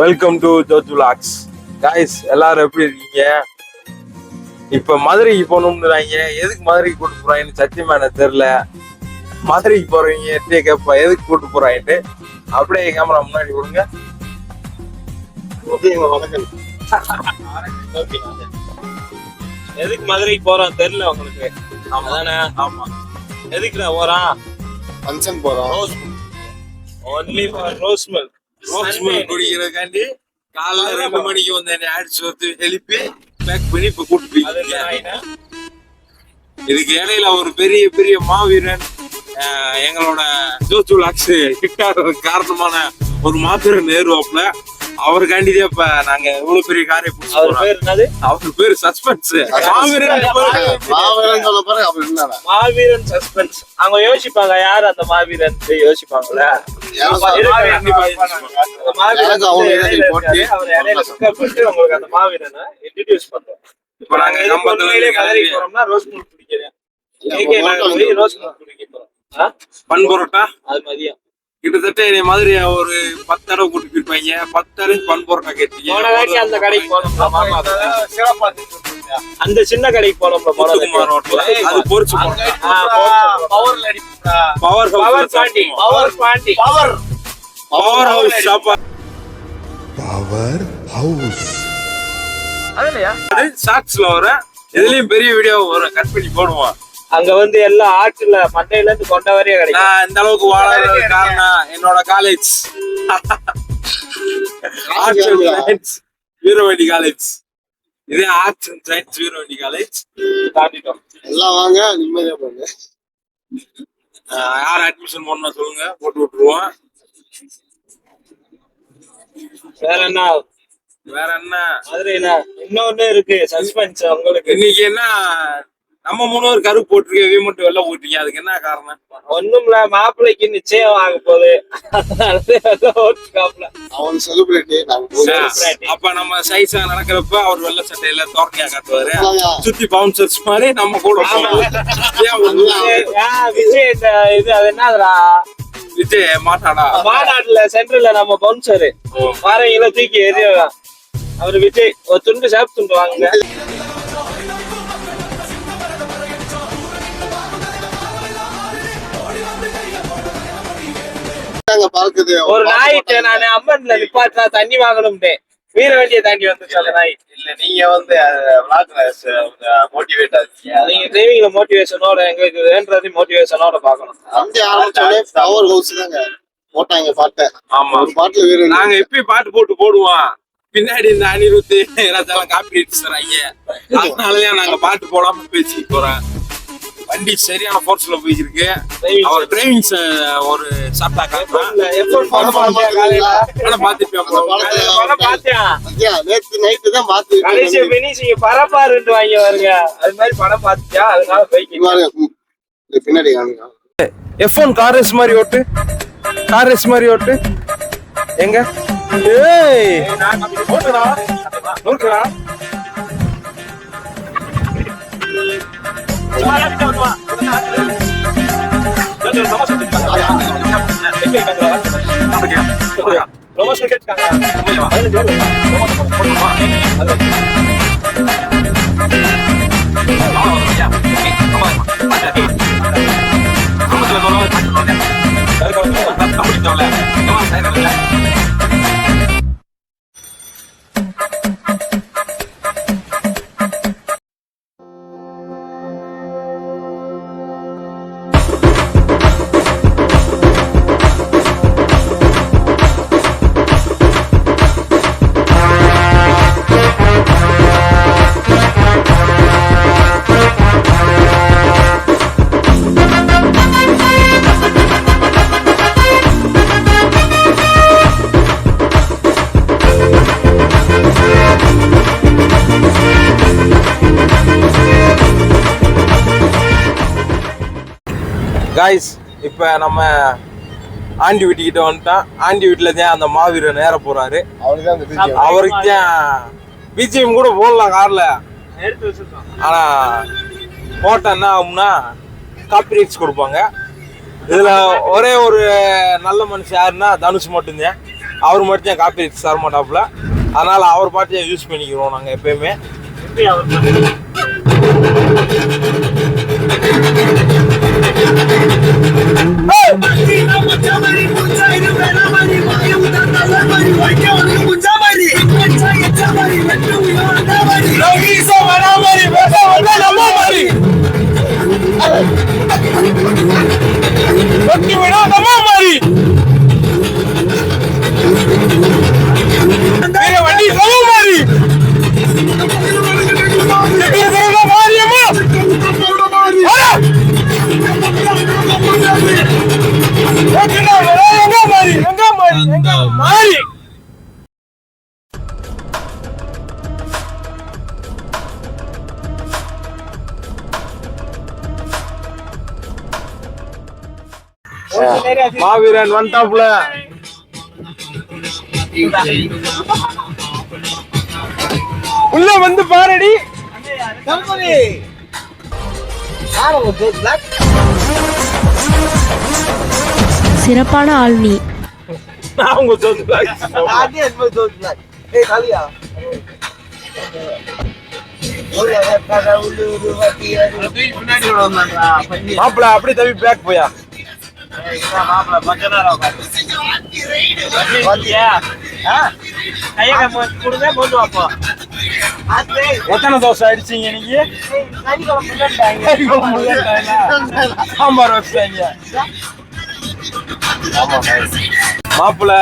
Welcome to Joj vlogs guys எல்லாரும் எப்படி இருக்கீங்க? இப்ப மதுரைக்கு போகணும்னுறாங்க எதுக்கு மதுரைக்கு கூட்டு போறாங்கன்னு சத்தியமா எனக்கு தெரியல. மதுரைக்கு போறவங்க எட்டே கேப்பா எதுக்கு கூட்டு போறாங்கன்ட்டு அப்படியே கேமரா முன்னாடி கொடுங்க. எதுக்கு மதுரைக்கு போறோம் தெரியல உங்களுக்கு. அதானே? ஆமா. எதுக்கு நான் போறான் ஃபங்க்ஷன் போறோம் only for rose milk rose milk குடிக்கிறதுக்காண்டி காலைல ரெண்டு மணிக்கு வந்து என்னை அடிச்சு வந்து எழுப்பி பேக் பண்ணி இப்ப கூட்டு அது என்ன போய் ஆயினா? இதுக்கு இடையில ஒரு பெரிய பெரிய மாவீரன் எங்களோட ஜோஜ் விலாக்ஸ் ஹிட் ஆகிறதுக்கு காரணமான ஒரு மாவீரன் நேருவாப்ல அவருக்காண்டிதான் இப்ப நாங்க இவ்வளவு பெரிய காரை பிடிச்சி அவர். பேர் என்னது? அவர் பேரு சஸ்பென்ஸ். மாவீரன் மாவீரன் சொல்ல மாவீரன் சஸ்பென்ஸ். அவங்க யோசிப்பாங்க யார் அந்த மாவீரன் யோசிப்பாங்கல்ல உங்களுக்கு அந்த மாவீரனை இன்ட்ரடியூஸ் பண்றோம். இப்ப நாங்க மதுரைக்கு கிளம்பி போறோம்னா ரோஸ் மில்க் குடிக்கிறேன் ரோஸ் மில்க் குடிக்க போறோம். ஆ? பன் பரோட்டா அது மதியம். என்னை மாதிரி ஒரு பத்து தடவை கூட்டிட்டு போயிருப்பாங்க. பத்து தடவை பன் வாட்டி அந்த கடைக்கு போனோம்ல மாமா அந்த சின்ன கடைக்கு போனோம்ல போன வாட்டி. முத்துக்குமார் ஹோட்டல் அது ஆ, power power house Pandi power Pandi power power house சாப்பாடு Power House. ஷார்ட்ஸ்ல வர இதுலயும் பெரிய வீடியோ வரும் கட் பண்ணி போடுவோம். அங்க வந்து எல்லா ஆற்றுல மண்டையில இருந்து கொண்ட வரைய கிடைக்கும். நான் இந்த அளவுக்கு வாழறது காரணம் என்னோட college arts science Veeravandi college இதே arts and science Veeravandi college தாண்டிட்டோம். எல்லாம் வாங்க நிம்மதியா போங்க. யார் அட்மிஷன் பண்ணணும் சொல்லுங்க. போட்டு விட்டுருவோம். வேற என்ன? வேற என்ன? மதுரையில இன்னொன்னு இருக்கு சஸ்பென்ஸ் உங்களுக்கு. இன்னைக்கு என்ன? நம்ம மூணு பேர் கருப்பு போட்டிருக்க இவ மட்டும் வெள்ள அதுக்கு என்ன காரணம்? ஒண்ணும்ல மாப்பிள்ளைக்கு நிச்சயம் ஆக போகுது அவன் செலிபிரிட்டி அப்ப நம்ம சைஸா நடக்கிறப்ப அவர் வெள்ள சட்டையில தோரணையா காட்டுவாரு. சுத்தி பவுன்சர்ஸ் மாதிரி நம்ம கூட விஜய் இந்த இது அது என்னதுடா? விஜய் மாட்டாடா. மாநாட்டுல சென்ட்ரல்ல நம்ம பவுன்சரு பாறைகளை தூக்கி எறியலாம் அவர் விஜய் ஒரு துண்டு சேப் துண்டு ஒரு நாய்க்கு நான் அம்மன்ல நிப்பாட்டினா தண்ணி வாங்கணும்னே. வீர வண்டியை தாண்டி வந்துச்சு அந்த நாய் இல்ல நீங்க வந்து மோட்டிவேட் ஆச்சீங்க நீங்க டிரைவிங்ல மோட்டிவேஷனோட எங்களுக்கு வேண்டது மோட்டிவேஷனோட பாக்கணும் வண்டி ஆரம்பிச்சோடனே பவர் ஹவுஸ் தாங்க. போட்டாங்க பாட்டை. ஆமா. ஒரு பாட்டுல வீரன் நாங்க எப்பயும் பாட்டு போட்டு போடுவோம். பின்னாடி இந்த அனிருத்து எல்லாத்தையும் காப்பி அடிச்சுறாங்க அதனாலதான் நாங்க பாட்டு போடாம பேசிட்டு போறோம். வண்டி சரியான போர்ஸ்ல போயிருக்கு அவர் டிரைவிங் ஒரு சாப்பிட்டா நேத்து நைட்டு தான் கடைசி பார்த்து பினிஷிங் பரப்பாருன்ட்டு வாங்கி வருங்க அது மாதிரி படம் பார்த்துச்சா அதனால பைக் பின்னாடி எஃப் ஒன் கார் ரேஸ் மாதிரி ஓட்டு. கார் ரேஸ் மாதிரி ஓட்டு. எங்க? ஏய்! ஓட்டுடா 怎么了？大哥，要走？咱们出去吧。哎呀，咱们走吧。嘿嘿，大哥，咱们走吧。大哥，走走呀。咱们出去看看。不行吧？咱们走吧。காய்ஸ் இப்போ நம்ம ஆண்டி வீட்டுக்கிட்ட வந்துட்டோம் ஆண்டி வீட்டில் தான் அந்த மாவீரன் நேர போறாரு. அவனுக்கு அந்த பிஜிஎம் அவருக்கு தான் பிஜிஎம் கூட போடலாம் கார்ல. எடுத்து வச்சிருக்கோம் ஆனா போட்டா என்ன ஆகும்னா காப்பி கொடுப்பாங்க. இதுல ஒரே ஒரு நல்ல மனுஷன் யாருன்னா தனுஷ் மட்டும்தான். அவர் மட்டும் காப்பி தர மாட்டாப்புல. அதனால அவர் பாட்டையும் யூஸ் பண்ணிக்கிறோம் நாங்க எப்பயுமே. எப்படி அவர் பண்ணி- வண்டி மாவீரன் வந்துட்டாப்ல உள்ள வந்து பாருடி. சிறப்பான ஆள் நீ. நான் உங்க சொல்லுங்க மாப்பிள அப்படி தவி பேக் போயா? எத்தனை தோசை அடிச்சீங்க நீங்க. சாம்பார் மாப்பிள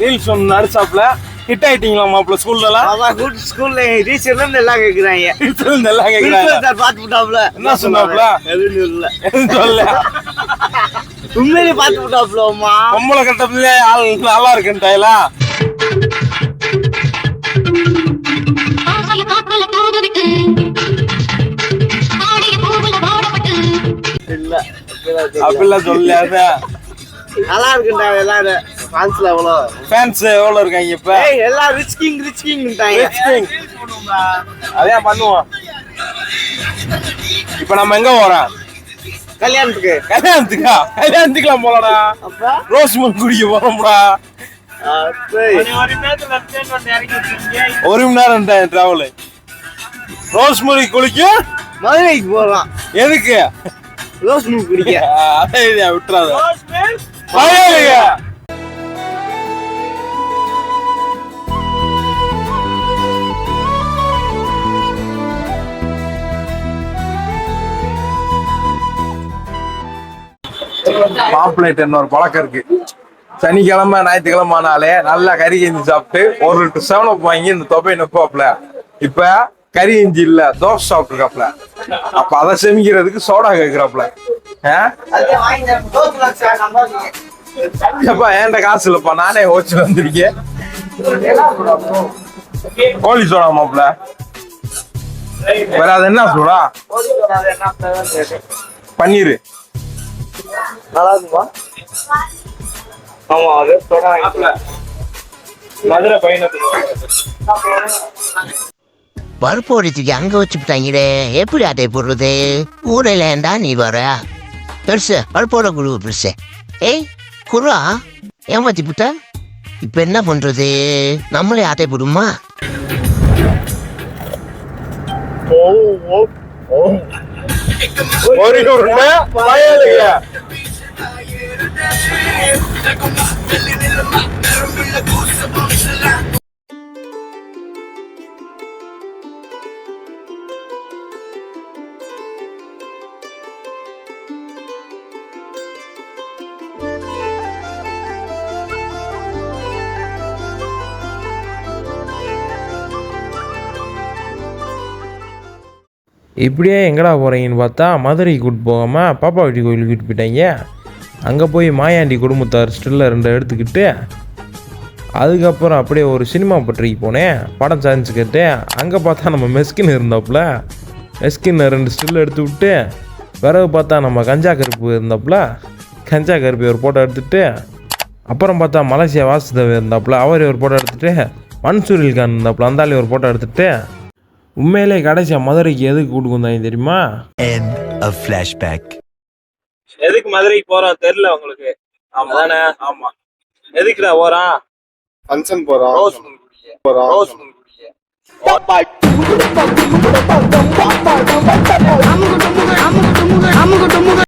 ரீல்ஸ் ஒன்று நடிச்சாப்ல. ஹிட் ஆயிட்டீங்களா மாப்பிள ஸ்கூல்லலாம் அதான் கூட்டு ஸ்கூல்ல டீச்சர்ல இருந்து எல்லாம் கேக்குறாங்க. எல்லாம் கேக்குறாங்க. சார் பாத்து விட்டாப்ல. என்ன சொன்னாப்ல? எதுவும் இல்ல. எதுவும் சொல்ல உண்மையிலே பாத்து விட்டாப்ல அம்மா. பொம்பளை கட்டத்துல ஆள் நல்லா இருக்குன்ட்டாயிலா அப்படிலாம் சொல்லாத நல்லா இருக்குண்டா எல்லாரும். ஃபான்ஸ்ல எவ்வளோ ஃபேன்ஸ் எவ்வளவு இருக்காங்க இப்ப? ஏய் எல்லாம் ரிச் கிங் ரிச் கிங்ட்டாங்க Rich King. அதையா பண்ணுவோம். இப்ப நம்ம எங்க போறோம்? கல்யாணத்துக்கு. கல்யாணத்துக்கா? கல்யாணத்துக்குலாம் போலடா. ரோஸ் மில்க் குடிக்க போறோம்டா. ஒரு மணி நேரம் டிராவல் ரோஸ் மில்க் குளிக்க? மதுரைக்கு போறோம் எதுக்கு? ரோஸ் மில்க் குடிக்க. விட்டுறாத. Rose milk, என்ன ஒரு பழக்கம் இருக்கு. சனிக்கிழமை ஞாயிற்றுக்கிழமை ஆனாலே நல்லா கறி கஞ்சி சாப்பிட்டு ஒரு லிட்டர் செவனப் வாங்கி இந்த தொப்பை நப்பாப்ல இப்ப கறி கஞ்சி இல்ல தோசை சாப்பிட்டுருக்காப்ல அப்ப அதை செமிக்கிறதுக்கு சோடா கேக்குறாப்ல ஏப்பா எப்பா என்கிட்ட காசு இல்லப்பா? நானே ஓச்சு வந்திருக்கேன். கோழி சோடா மாப்பிள வேற அது என்ன சோடா? பன்னீர். நல்லா இருக்குமா ஆமா அது தொடங்க மதுரை பயணத்துக்கு பருப்பு தூக்கி அங்க வச்சுட்டாங்களே எப்படி அட்டை போடுறது? ஊரில் ஏண்டா நீ வர. பெருசு பருப்போட குழு பெருசு. ஏய் குரா ஏமாத்தி புட்டா. இப்ப என்ன பண்றது? நம்மளே ஆட்டை போடுமா? ஒரு இப்படியே எங்கடா போகிறீங்கன்னு பார்த்தா மதுரைக்கு கூட்டு போகாமல் பாப்பா வீட்டு கோயிலுக்கு கூட்டு போயிட்டாங்க. அங்கே போய் மாயாண்டி குடும்பத்தார் ஸ்டில்ல ரெண்டு எடுத்துக்கிட்டு அதுக்கப்புறம் அப்படியே ஒரு சினிமா பற்றிக்கு போனேன். படம் சாதிச்சுக்கிட்டு அங்கே பார்த்தா நம்ம மெஸ்கின் இருந்தாப்புல. மெஸ்கின் ரெண்டு ஸ்டில் எடுத்து விட்டு பிறகு பார்த்தா நம்ம கஞ்சா கருப்பு இருந்தாப்புல. கஞ்சா கருப்பு ஒரு ஃபோட்டோ எடுத்துகிட்டு அப்புறம் பார்த்தா மலேசியா வாசுதேவ் இருந்தாப்புல. அவர் ஒரு ஃபோட்டோ எடுத்துகிட்டு மன்சூரில் கான் இருந்தாப்புல. அந்தாலே ஒரு ஃபோட்டோ எடுத்துகிட்டு உண்மையிலே கடைசியாக மதுரைக்கு எதுக்கு கூட்டு வந்தாங்க தெரியுமா? எதுக்கு மதுரைக்கு போறோம் தெரியல உங்களுக்கு. அதானே? ஆமா. எதுக்குடா போறான் ஃபங்க்ஷன் போறோம் போறோம் அம்முக்கு டொம்முக்கு அம்முக்கு டொம்முக்கு